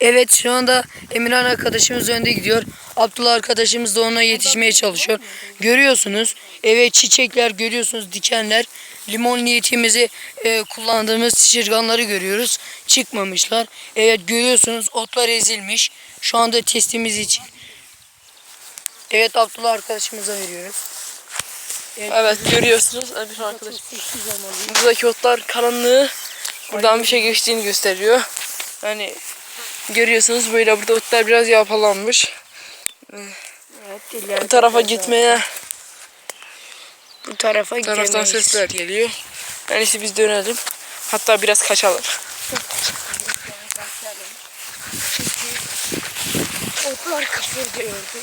Evet şu anda Emirhan arkadaşımız önde gidiyor. Abdullah arkadaşımız da ona yetişmeye çalışıyor. Görüyorsunuz. Evet çiçekler görüyorsunuz dikenler. Limon niyetimizi e, kullandığımız şişirganları görüyoruz. Çıkmamışlar. Evet görüyorsunuz otlar ezilmiş. Şu anda testimiz için. Evet Abdullah arkadaşımıza veriyoruz. Evet görüyorsunuz. Evet arkadaş. Sessiz olmalıyız. Buradaki otlar karanlığı buradan bir şey geçtiğini gösteriyor. Yani görüyorsunuz böyle burada otlar biraz yağpalanmış. Evet, Bu tarafa gitmeye bu tarafa bu taraftan gidemeyiz. sesler geliyor. En iyisi biz dönelim. Hatta biraz kaçalım. Otlar kıpırdıyordu.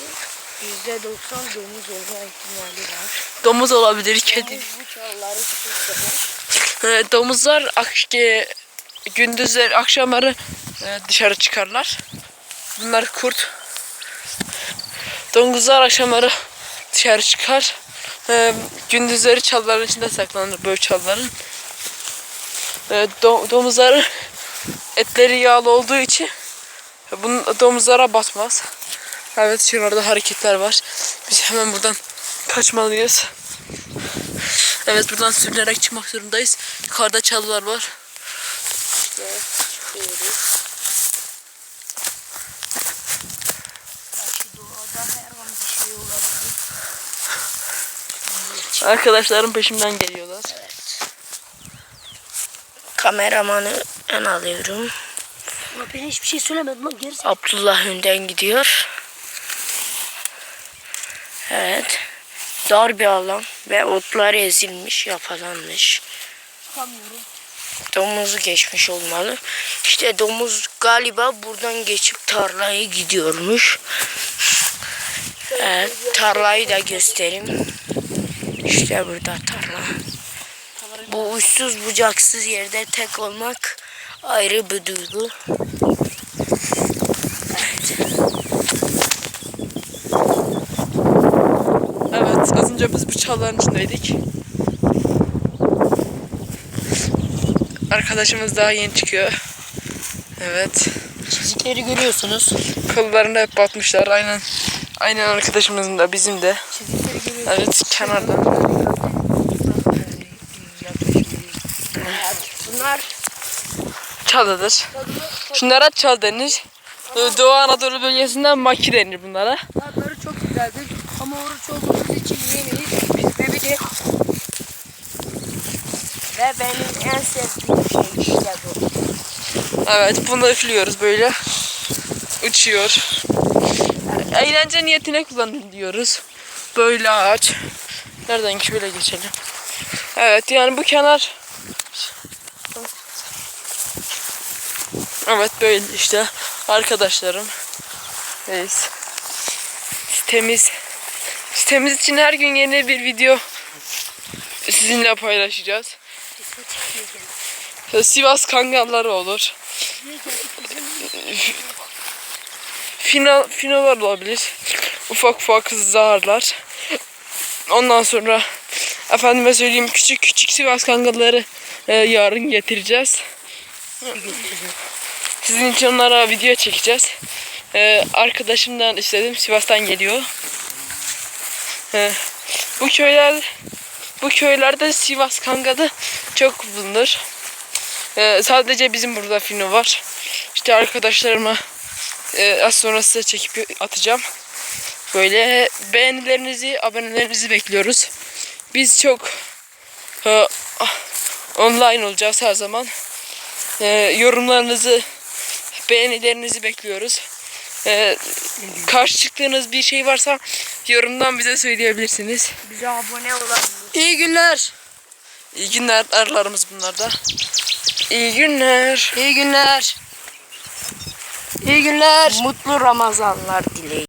Yüzde doksan domuz olma ihtimali var. Domuz olabilir, kedi. Bu çalıları tutuyor. Evet, domuzlar ak- gündüzler, akşamları e, dışarı çıkarlar. Bunlar kurt. Domuzlar akşamları dışarı çıkar. E, gündüzleri çalıların içinde saklanır böyle çalıların. E, do- domuzların etleri yağlı olduğu için bunun domuzlara batmaz. Evet şurada hareketler var. Biz hemen buradan kaçmalıyız. Evet buradan sürünerek çıkmak zorundayız. Yukarıda çalılar var. Belki doğada her an bir şey olabilir. Arkadaşlarım peşimden geliyorlar. Kameramanı ön alıyorum. Ama ben hiçbir şey söylemedim lan gerisi. Abdullah önden gidiyor. Evet. Dar bir alan ve otlar ezilmiş, yapalanmış. Çıkamıyorum. Domuzu geçmiş olmalı. İşte domuz galiba buradan geçip tarlaya gidiyormuş. Evet, tarlayı da göstereyim. İşte burada tarla. Bu uçsuz bucaksız yerde tek olmak ayrı bir duygu. Evet az önce biz bu çalıların içindeydik. Arkadaşımız daha yeni çıkıyor. Evet. Çizikleri görüyorsunuz. Kollarında hep batmışlar. Aynen. Aynen arkadaşımızın da bizim de. Evet kenarda. Bunlar Çalıdır. Şunlara çal denir. Doğu Anadolu bölgesinden maki denir bunlara. Tatları çok güzeldir ama oruç olduğumuz için yiyemeyiz. Ve bir de ve benim en sevdiğim şey işte bu. Evet bunu üflüyoruz böyle. Uçuyor. Eğlence niyetine kullanılıyoruz. Böyle ağaç. Nereden şöyle geçelim. Evet yani bu kenar Evet böyle işte arkadaşlarım. Evet. Sitemiz sitemiz için her gün yeni bir video sizinle paylaşacağız. Sivas kangalları olur. Fino, finolar olabilir. Ufak ufak zarlar. Ondan sonra efendime söyleyeyim küçük küçük Sivas kangalları e, yarın getireceğiz. Sizin için onlara video çekeceğiz. E, arkadaşımdan istedim. Sivas'tan geliyor. E, bu köyler bu köylerde Sivas kangalı çok bulunur. E, sadece bizim burada fino var. İşte arkadaşlarıma e, az sonra size çekip atacağım. Böyle beğenilerinizi, abonelerinizi bekliyoruz. Biz çok e, online olacağız her zaman. E, yorumlarınızı, beğenilerinizi bekliyoruz. E, karşı çıktığınız bir şey varsa yorumdan bize söyleyebilirsiniz. Bize abone olabilir. İyi günler. İyi günler. Arılarımız bunlarda. İyi günler. İyi günler. İyi günler. Mutlu Ramazanlar dileği.